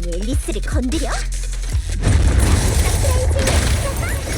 감히 앨리스를 건드려?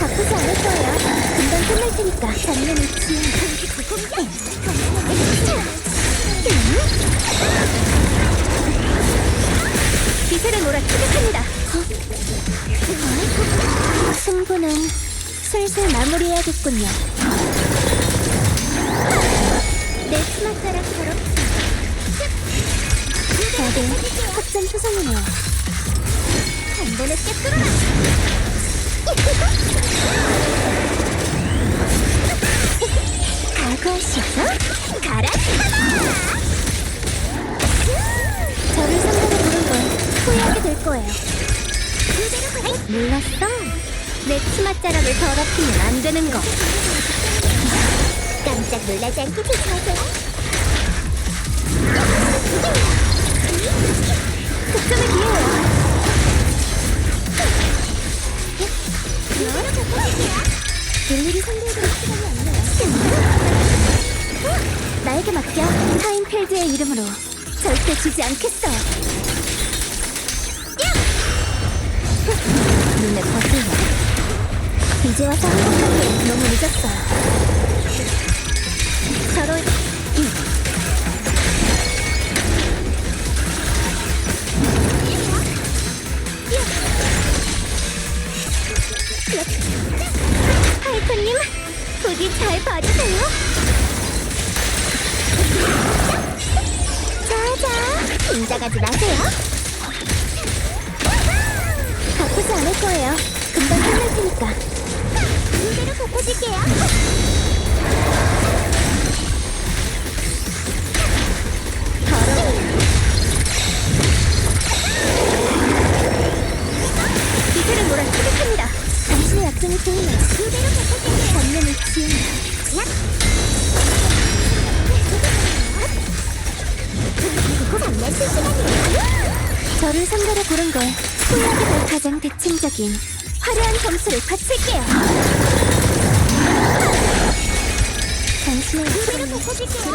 바쁘지 않을 거예요. 금방 끝날 테니까 장면을 지우면 기세를 몰아 추격합니다. 승부는 슬슬 마무리해야겠군요. 내 스마트랑처럼 다 들 확전 투성이네요. 한 번에 깨뚫어라! 각오하시죠? 가라! 저를 상대로 부른 걸 후회하게 될 거예요. 몰랐어? 내 치맛자락을 더럽히면 안 되는 거. 깜짝 놀라지 않게 조심하세요. 일일이 상대해볼 시간이 없네요. 나에게 맡겨 타임필드의 이름으로 절대 지지 않겠어. 눈에 거슬려. 이제 와서 행복하게 너무 늦었어요. 서로 이 부디 잘 봐주세요. 자자, 긴장하지 마세요. 바쁘지 않을 거예요. 금방 끝날 테니까. 무대로 덮어줄게요. 더러워. 기세를 몰아 추격합니다. 당신의 약점이 보이네요. 무대로 저를 상대로 고른 걸될 가장 대칭적인 화려한 점수를 바칠게요. 당신의 무대로 덮어줄게요.